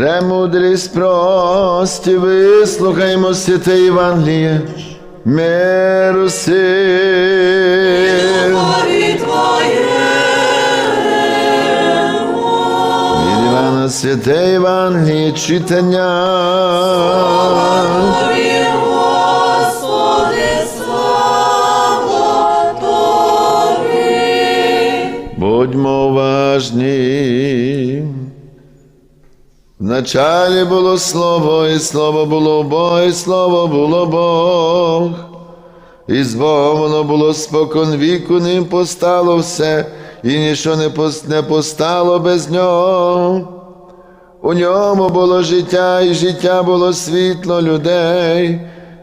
Премудрість прості, вислухаймо святе Євангеліє, миру сил. Від Івана святе Євангеліє читання. Слава. Будьмо уважні. Вначалі було слово, і слово було Бог, і слово було Бог. І з Богом воно було спокон віку, ним постало все, і ніщо не постало без нього. У ньому було життя, і життя було світло людей,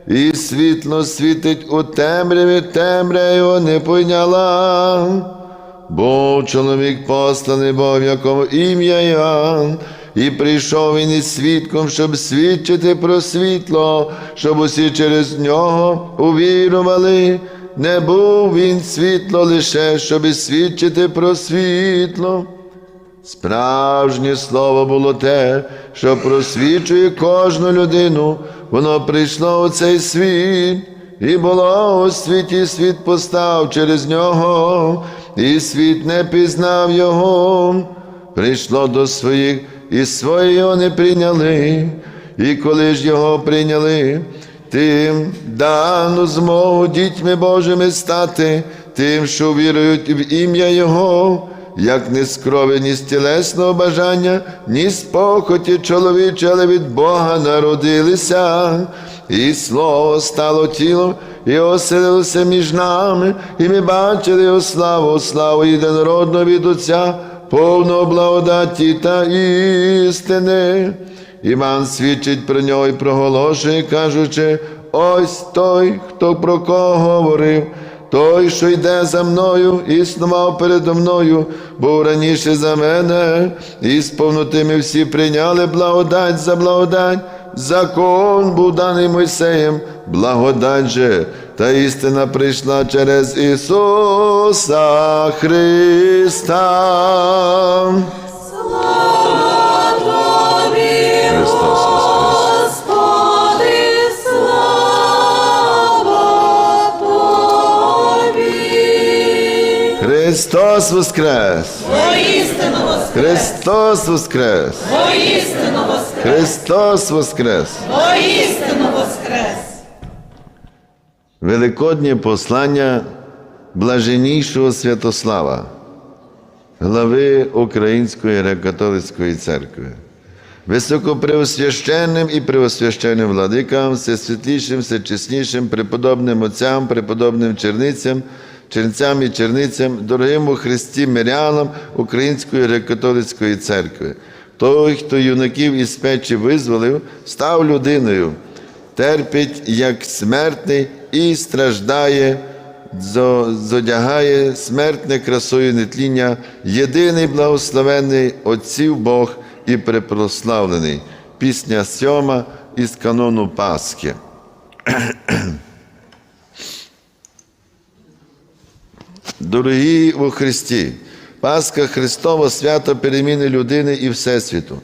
і світло світить у темряві, темря його не пойняла. Був чоловік посланий Бог, якому ім'я Іоанн, і прийшов він із свідком, щоб свідчити про світло, щоб усі через нього увірували. Не був він світло лише, щоб свідчити про світло. Справжнє слово було те, що просвічує кожну людину. Воно прийшло у цей світ, і було у світі світ постав через нього, і світ не пізнав його. Прийшло до своїх, і свої його не прийняли. І коли ж його прийняли, тим дану змогу дітьми Божими стати, тим, що вірують в ім'я Його як не з крові, ні з тілесного бажання, ні з похоті чоловіче, але від Бога народилися, і слово стало тілом, і оселилося між нами, і ми бачили його славу, славу єдинородного від Отця, повного благодаті та істини. Іван свідчить про нього і проголошує, кажучи, ось той, хто про кого говорив. Той, що йде за мною, існував передо мною, був раніше за мене, і сповнутими всі прийняли благодать за благодать. Закон був даний Мойсеєм, благодать же, та істина прийшла через Ісуса Христа. Христос Воскрес! Воістину воскрес, Христос Воскрес! воістину воскрес, Христос Воскрес! воістину воскрес. Великоднє послання блаженнішого Святослава, глави Української греко-католицької церкви, високопреосвященним і преосвященним владикам, всесвітлішим, всечеснішим, преподобним отцям, преподобним черницям, чернцям і черницям, дорогим Христі мирянам Української греко-католицької церкви. Той, хто юнаків із печі визволив, став людиною терпить як смертний і страждає, зодягає смертне красою нетління, єдиний благословенний Отців Бог і препрославлений. Пісня сьома із канону Пасхи. Дорогі у Христі, Пасха Христова свято переміни людини і Всесвіту,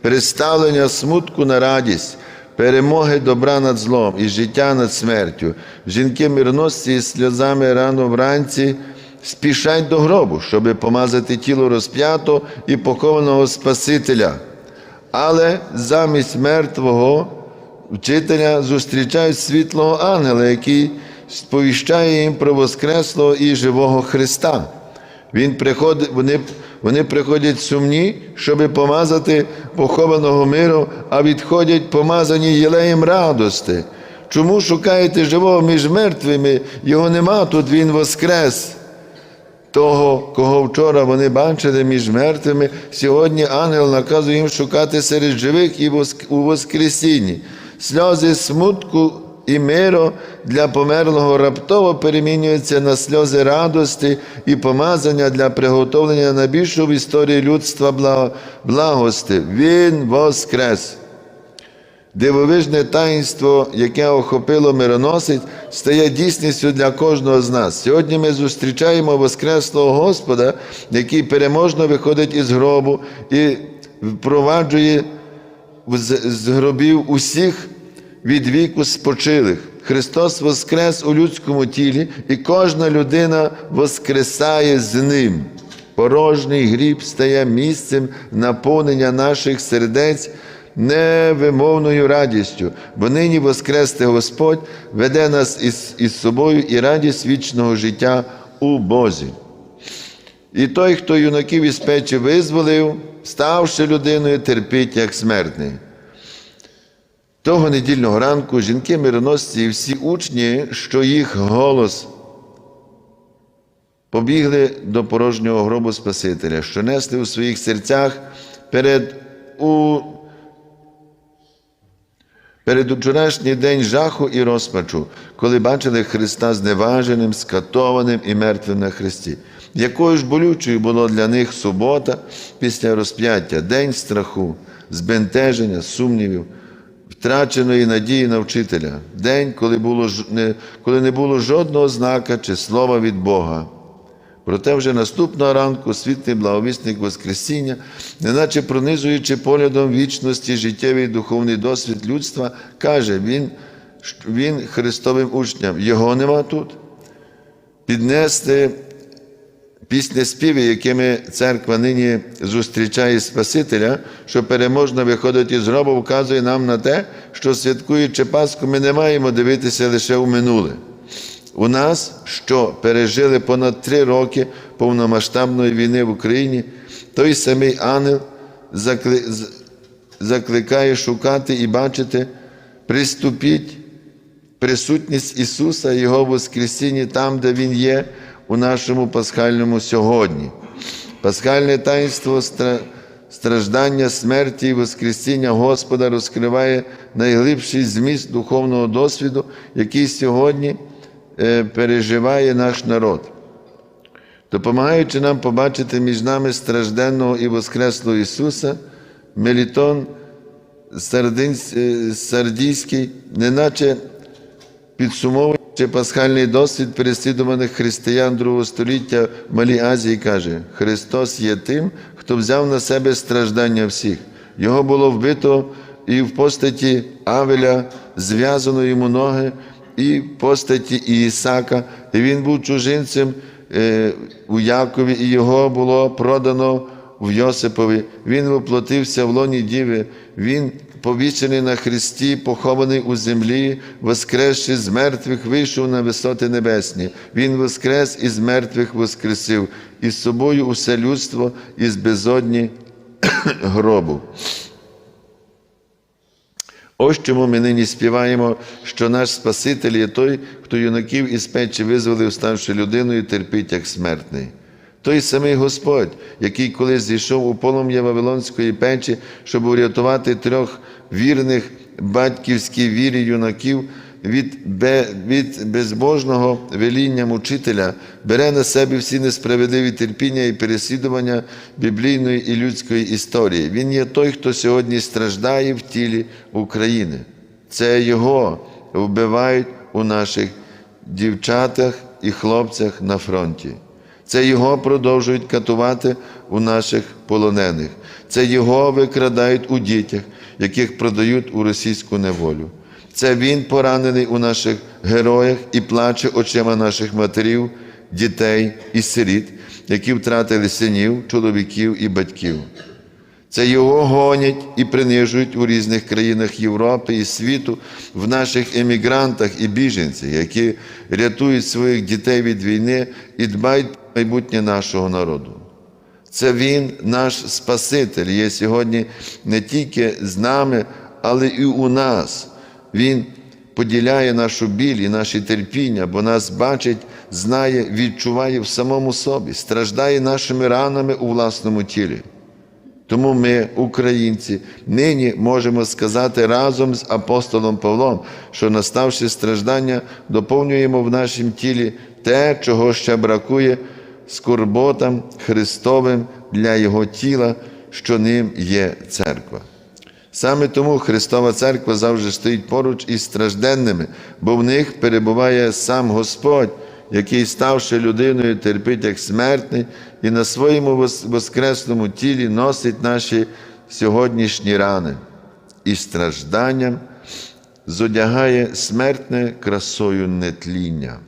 переставлення смутку на радість, перемоги добра над злом і життя над смертю. Жінки мирносці із сльозами рано вранці спішать до гробу, щоби помазати тіло розп'ято і похованого Спасителя. Але замість мертвого вчителя зустрічають світлого ангела, який сповіщає їм про Воскреслого і живого Христа. Він приходить, вони, вони приходять сумні, щоби помазати похованого миру, а відходять помазані єлеєм радости. Чому шукаєте живого між мертвими? Його нема тут, він воскрес. Того, кого вчора вони бачили між мертвими, сьогодні ангел наказує їм шукати серед живих і у Воскресінні. Сльози смутку і миру для померлого раптово перемінюються на сльози радості і помазання для приготовлення найбільшого в історії людства благости. Він воскрес. Дивовижне таїнство, яке охопило мироносець, стає дійсністю для кожного з нас. Сьогодні ми зустрічаємо Воскреслого Господа, який переможно виходить із гробу і впроваджує з гробів усіх від віку спочилих. Христос воскрес у людському тілі, і кожна людина воскресає з ним. Порожній гріб стає місцем наповнення наших сердець невимовною радістю, бо нині воскрести Господь веде нас із, із собою і радість вічного життя у Бозі. І той, хто юнаків із печі визволив, ставши людиною, терпить як смертний. Того недільного ранку жінки мироносці і всі учні, що їх голос побігли до порожнього гробу Спасителя, що несли у своїх серцях перед у Перед вчорашній день жаху і розпачу, коли бачили Христа зневаженим, скатованим і мертвим на Христі. Якою ж болючою було для них субота після розп'яття, день страху, збентеження, сумнівів, втраченої надії на вчителя, день, коли, було, коли не було жодного знака чи слова від Бога. Проте вже наступного ранку світлий благовісник Воскресіння, неначе пронизуючи поглядом вічності життєвий і духовний досвід людства, каже він, він Христовим учням, його нема тут. Піднести після співи, якими церква нині зустрічає Спасителя, що переможно виходить із гробу, вказує нам на те, що святкуючи Пасху, ми не маємо дивитися лише у минуле. У нас, що пережили понад три роки повномасштабної війни в Україні, той самий ангел закли- закликає шукати і бачити, приступіть присутність Ісуса, Його Воскресіння там, де Він є, у нашому пасхальному сьогодні. Пасхальне таїнство страждання, смерті і Воскресіння Господа розкриває найглибший зміст духовного досвіду, який сьогодні е, переживає наш народ. Допомагаючи нам побачити між нами стражденного і Воскреслого Ісуса, Мелітон е, Сардійський, неначе підсумовуючи пасхальний досвід переслідуваних християн другого століття в Малій Азії, каже: Христос є тим, хто взяв на себе страждання всіх. Його було вбито і в постаті Авеля зв'язано йому ноги, і в постаті Ісака, і він був чужинцем е, у Якові, і його було продано в Йосипові. Він воплотився в лоні Діви, він повішений на хресті, похований у землі, воскресши з мертвих, вийшов на висоти небесні. Він воскрес із мертвих воскресив, і з собою усе людство із безодні гробу. Ось чому ми нині співаємо, що наш Спаситель є той, хто юнаків із печі визволив, ставши людиною, терпить як смертний. Той самий Господь, який колись зійшов у полум'я Вавилонської печі, щоб урятувати трьох вірних батьківській вірі юнаків від, від безбожного веління мучителя, бере на себе всі несправедливі терпіння і переслідування біблійної і людської історії. Він є той, хто сьогодні страждає в тілі України. Це Його вбивають у наших дівчатах і хлопцях на фронті. Це його продовжують катувати у наших полонених. Це його викрадають у дітях, яких продають у російську неволю. Це він поранений у наших героях і плаче очима наших матерів, дітей і сиріт, які втратили синів, чоловіків і батьків. Це його гонять і принижують у різних країнах Європи і світу, в наших емігрантах і біженцях, які рятують своїх дітей від війни і дбають про майбутнє нашого народу. Це Він, наш Спаситель, є сьогодні не тільки з нами, але і у нас. Він поділяє нашу біль і наші терпіння, бо нас бачить, знає, відчуває в самому собі, страждає нашими ранами у власному тілі. Тому ми, українці, нині можемо сказати разом з апостолом Павлом, що, наставши страждання, доповнюємо в нашому тілі те, чого ще бракує скорботам Христовим для Його тіла, що ним є церква. Саме тому Христова Церква завжди стоїть поруч із стражденними, бо в них перебуває сам Господь, який, ставши людиною, терпить як смертний, і на своєму воскресному тілі носить наші сьогоднішні рани. і стражданням, зодягає смертне красою нетління.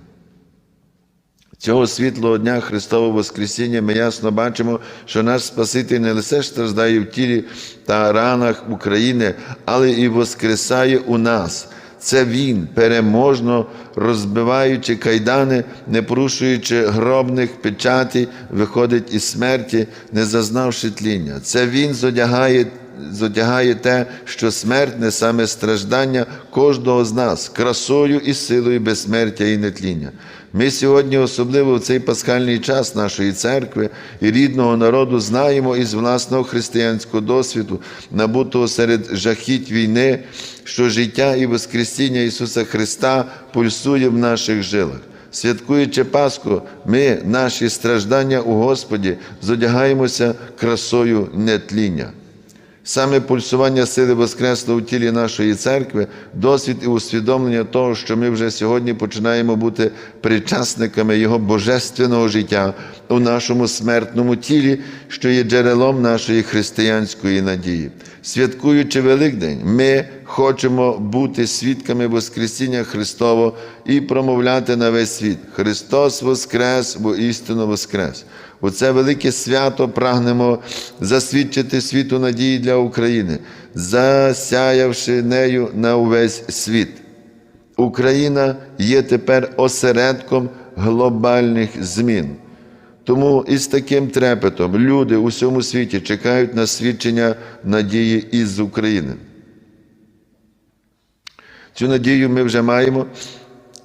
Цього світлого дня Христового Воскресіння ми ясно бачимо, що наш Спаситель не лише страждає в тілі та ранах України, але і воскресає у нас. Це Він, переможно розбиваючи кайдани, не порушуючи гробних печатей, виходить із смерті, не зазнавши тління. Це Він зодягає зодягає те, що смертне саме страждання кожного з нас, красою і силою безсмертя і нетління. Ми сьогодні, особливо в цей пасхальний час нашої церкви і рідного народу, знаємо із власного християнського досвіду, набутого серед жахіть війни, що життя і Воскресіння Ісуса Христа пульсує в наших жилах. Святкуючи Пасху, ми, наші страждання у Господі, зодягаємося красою нетління. Саме пульсування сили Воскресла у тілі нашої церкви, досвід і усвідомлення того, що ми вже сьогодні починаємо бути причасниками Його божественного життя у нашому смертному тілі, що є джерелом нашої християнської надії. Святкуючи Великдень, ми хочемо бути свідками Воскресіння Христового і промовляти на весь світ: Христос Воскрес, бо істинно Воскрес! У це велике свято прагнемо засвідчити світу надії для України, засяявши нею на увесь світ. Україна є тепер осередком глобальних змін. Тому із таким трепетом люди у всьому світі чекають на свідчення надії із України. Цю надію ми вже маємо,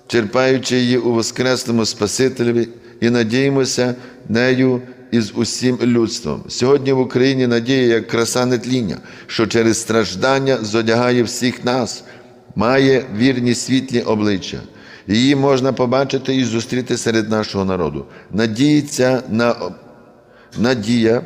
черпаючи її у Воскресному Спасителеві і надіємося нею із усім людством. Сьогодні в Україні надія як краса нетління, що через страждання зодягає всіх нас, має вірні світлі обличчя. Її можна побачити і зустріти серед нашого народу. Надіється на надія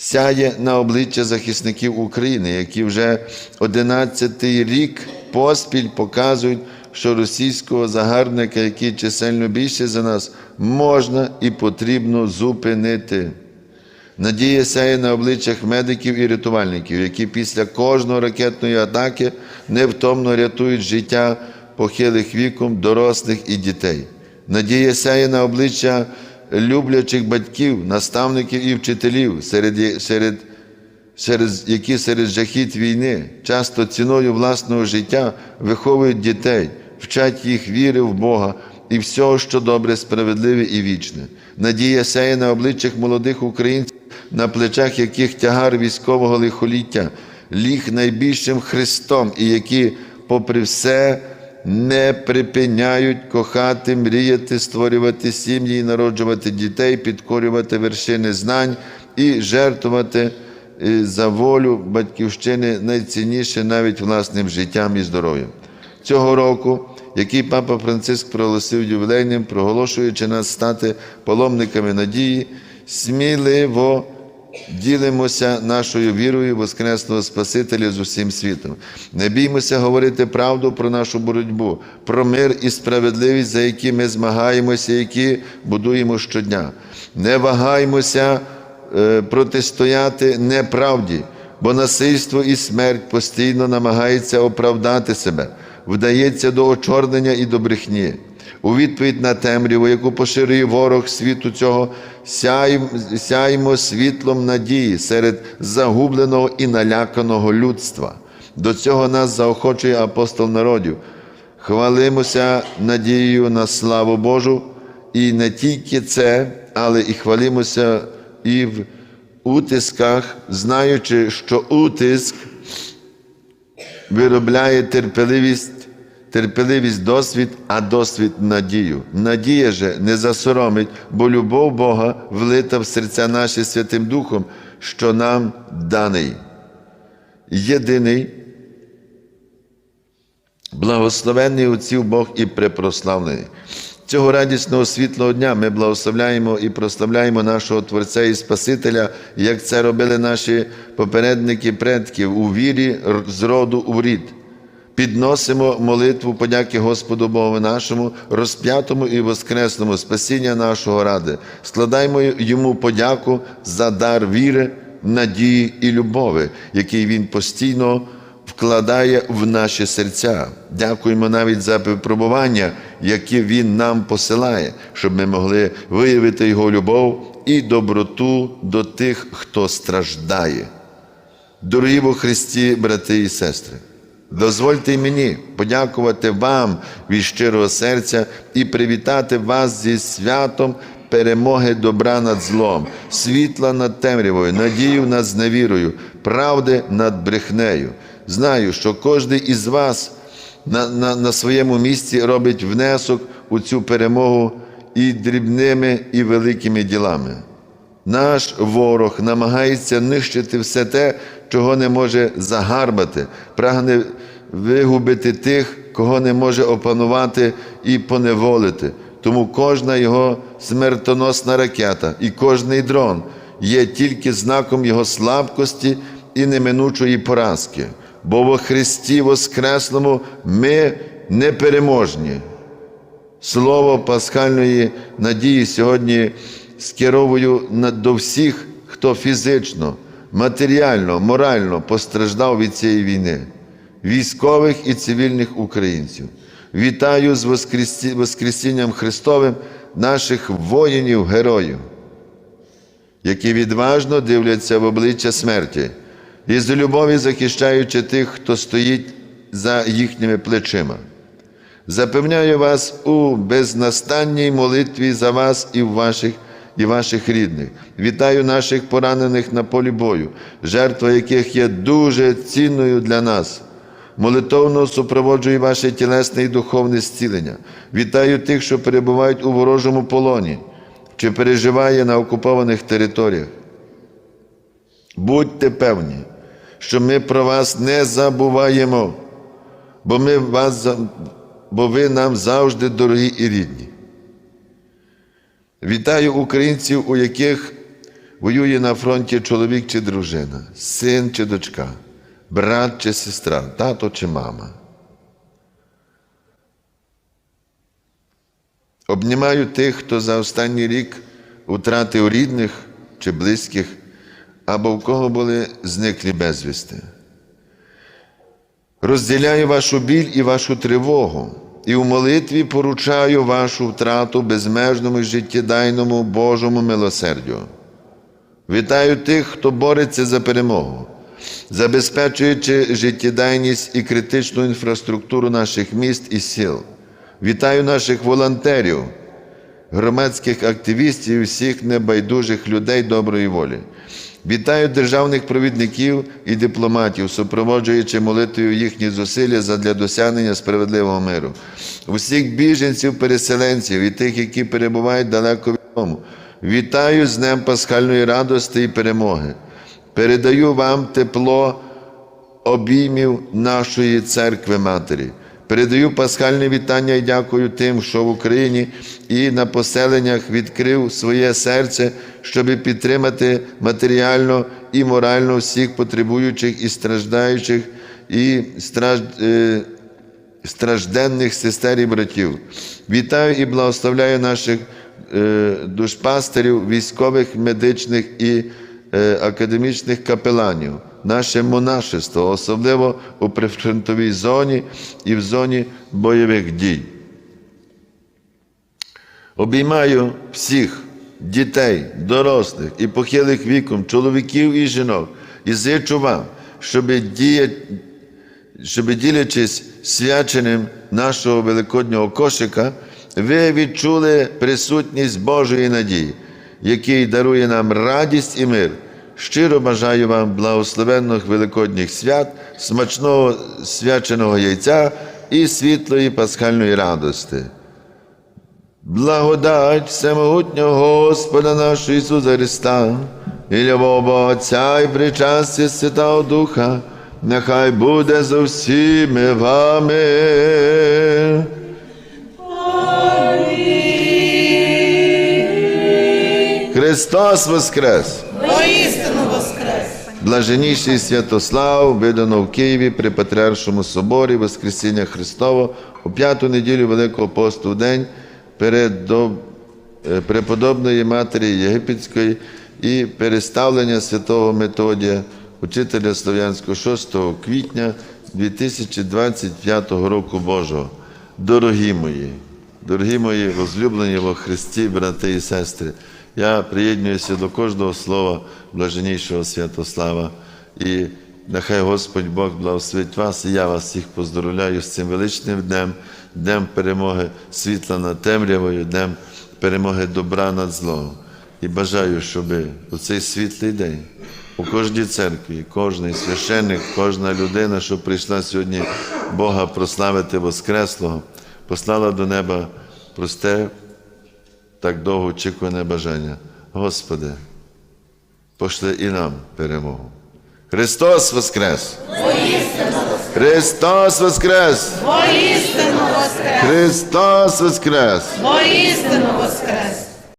сяє на обличчя захисників України, які вже 11-й рік поспіль показують, що російського загарбника, який чисельно більше за нас, можна і потрібно зупинити. Надія сяє на обличчях медиків і рятувальників, які після кожної ракетної атаки невтомно рятують життя похилих віком, дорослих і дітей. Надія сяє на обличчя люблячих батьків, наставників і вчителів, серед, серед, серед, які серед жахіт війни, часто ціною власного життя виховують дітей, вчать їх віри в Бога і всього, що добре, справедливе і вічне. Надія сяє на обличчях молодих українців, на плечах яких тягар військового лихоліття, ліг найбільшим Христом, і які, попри все, не припиняють кохати, мріяти, створювати сім'ї, народжувати дітей, підкорювати вершини знань і жертвувати е, за волю батьківщини найцінніше навіть власним життям і здоров'ям. Цього року, який Папа Франциск проголосив ювілейним, проголошуючи нас стати паломниками надії, сміливо ділимося нашою вірою Воскресного Спасителя з усім світом. Не біймося говорити правду про нашу боротьбу, про мир і справедливість, за які ми змагаємося, які будуємо щодня. Не вагаймося е, протистояти неправді, бо насильство і смерть постійно намагається оправдати себе, вдається до очорнення і до брехні. У відповідь на темряву, яку поширює ворог світу цього, сяймо, світлом надії серед загубленого і наляканого людства. До цього нас заохочує апостол народів. Хвалимося надією на славу Божу, і не тільки це, але і хвалимося і в утисках, знаючи, що утиск виробляє терпеливість терпеливість досвід, а досвід надію. Надія же не засоромить, бо любов Бога влита в серця наші Святим Духом, що нам даний. Єдиний, благословенний Отців Бог і препрославлений. Цього радісного світлого дня ми благословляємо і прославляємо нашого Творця і Спасителя, як це робили наші попередники предків у вірі з роду у рід підносимо молитву подяки Господу Богу нашому, розп'ятому і воскресному спасіння нашого ради, складаємо йому подяку за дар віри, надії і любові, який Він постійно вкладає в наші серця. Дякуємо навіть за випробування, які Він нам посилає, щоб ми могли виявити Його любов і доброту до тих, хто страждає. Дорогі во Христі, брати і сестри, дозвольте мені подякувати вам від щирого серця і привітати вас зі святом перемоги добра над злом, світла над темрявою, надію над зневірою, правди над брехнею. Знаю, що кожен із вас на, на, на своєму місці робить внесок у цю перемогу і дрібними, і великими ділами. Наш ворог намагається нищити все те, чого не може загарбати, прагне вигубити тих, кого не може опанувати і поневолити. Тому кожна його смертоносна ракета і кожний дрон є тільки знаком його слабкості і неминучої поразки. Бо во Христі Воскреслому ми непереможні. Слово пасхальної надії сьогодні скеровую до всіх, хто фізично, матеріально, морально постраждав від цієї війни, військових і цивільних українців. Вітаю з Воскресінням Христовим наших воїнів-героїв, які відважно дивляться в обличчя смерті і з любові захищаючи тих, хто стоїть за їхніми плечима. Запевняю вас у безнастанній молитві за вас і ваших і ваших рідних. Вітаю наших поранених на полі бою, жертва яких є дуже цінною для нас. Молитовно супроводжую ваше тілесне і духовне зцілення. Вітаю тих, що перебувають у ворожому полоні, чи переживає на окупованих територіях. Будьте певні, що ми про вас не забуваємо, бо ми вас бо ви нам завжди дорогі і рідні. Вітаю українців, у яких воює на фронті чоловік чи дружина, син чи дочка, брат чи сестра, тато чи мама. Обнімаю тих, хто за останній рік втратив рідних чи близьких, або в кого були зниклі безвісти. Розділяю вашу біль і вашу тривогу, і в молитві поручаю вашу втрату безмежному і життєдайному Божому милосердю. Вітаю тих, хто бореться за перемогу, забезпечуючи життєдайність і критичну інфраструктуру наших міст і сіл. Вітаю наших волонтерів, громадських активістів і всіх небайдужих людей доброї волі. Вітаю державних провідників і дипломатів, супроводжуючи молитвою їхні зусилля задля досягнення справедливого миру. Усіх біженців, переселенців і тих, які перебувають далеко від дому. Вітаю з Днем Пасхальної радости і перемоги. Передаю вам тепло обіймів нашої церкви Матері. Передаю пасхальне вітання і дякую тим, що в Україні і на поселеннях відкрив своє серце, щоб підтримати матеріально і морально всіх потребуючих і страждаючих, і страж... е, стражденних сестер і братів. Вітаю і благословляю наших е, душпастерів, військових, медичних і академічних капеланів, наше монашество, особливо у прифронтовій зоні і в зоні бойових дій. Обіймаю всіх дітей, дорослих і похилих віком, чоловіків і жінок, і зичу вам, щоб діяти щоб ділячись свяченим нашого великоднього кошика, ви відчули присутність Божої надії, який дарує нам радість і мир. Щиро бажаю вам благословенних великодніх свят, смачного свяченого яйця і світлої пасхальної радости. Благодать всемогутнього Господа нашого Ісуса Христа, і любов Бога Отця і причастя Святого Духа, нехай буде з усіми вами. Христос Воскрес! Воістину воскрес! Блаженніший Святослав видано в Києві при Патріаршому соборі Воскресіння Христова у п'яту неділю Великого посту в день передоб... е, преподобної Матері Єгипетської і переставлення святого Методія, учителя Слов'янського 6 квітня 2025 року Божого. Дорогі мої, дорогі мої возлюблені во Христі, брати і сестри, я приєднуюся до кожного слова блаженнішого Святослава. І нехай Господь Бог благословить вас, і я вас всіх поздоровляю з цим величним днем, днем перемоги світла над темрявою, днем перемоги добра над злом. І бажаю, щоб у цей світлий день у кожній церкві, кожний священник, кожна людина, що прийшла сьогодні Бога прославити Воскреслого, послала до неба просте, так довго очікуване бажання. Господи, пошли і нам перемогу. Христос Воскрес! Христос Воскрес! Воістину воскрес! Христос Воскрес! Воістину воскрес!